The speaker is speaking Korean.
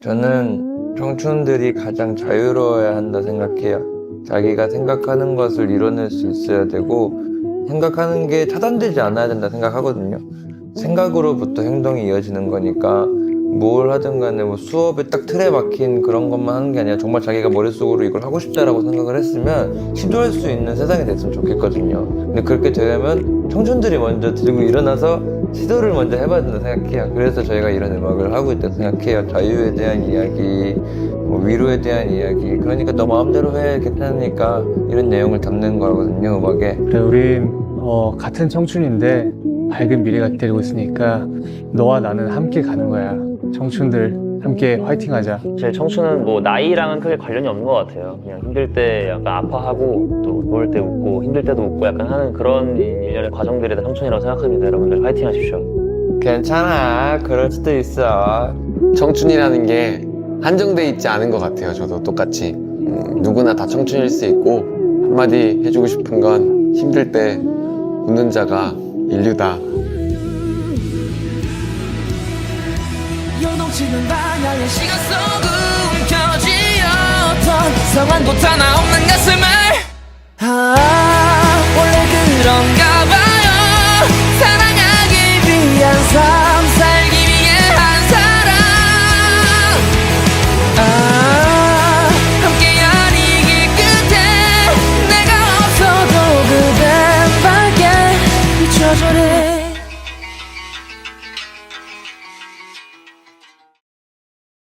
저는 청춘들이 가장 자유로워야 한다 생각해요. 자기가 생각하는 것을 이뤄낼 수 있어야 되고 생각하는 게 차단되지 않아야 된다 생각하거든요. 생각으로부터 행동이 이어지는 거니까 뭘 하든 간에 뭐 수업에 딱 틀에 박힌 그런 것만 하는 게 아니라 정말 자기가 머릿속으로 이걸 하고 싶다라고 생각을 했으면 시도할 수 있는 세상이 됐으면 좋겠거든요. 근데 그렇게 되려면 청춘들이 먼저 들고 일어나서 시도를 먼저 해봐야 된다 생각해요. 그래서 저희가 이런 음악을 하고 있다고 생각해요. 자유에 대한 이야기, 뭐 위로에 대한 이야기. 그러니까 너 마음대로 해. 괜찮으니까 이런 내용을 담는 거거든요, 음악에. 그래, 우린 어, 같은 청춘인데 밝은 미래가 기다리고 있으니까 너와 나는 함께 가는 거야. 청춘들 함께 화이팅하자. 제 청춘은 뭐 나이랑은 크게 관련이 없는 것 같아요. 그냥 힘들 때 약간 아파하고 또 좋을 때 웃고 힘들 때도 웃고 약간 하는 그런 일련의 과정들이 다 청춘이라고 생각합니다. 여러분들 파이팅 하십시오. 괜찮아. 그럴 수도 있어. 청춘이라는 게 한정돼 있지 않은 것 같아요. 저도 똑같이 음, 누구나 다 청춘일 수 있고 한마디 해주고 싶은 건 힘들 때 웃는 자가 인류다. 요동치는 바다의 시간 속 움켜쥐었던 성한 곳 하나 없는 가슴을. 아 원래 그런가 봐요. 사랑하기 위한 사 soñé.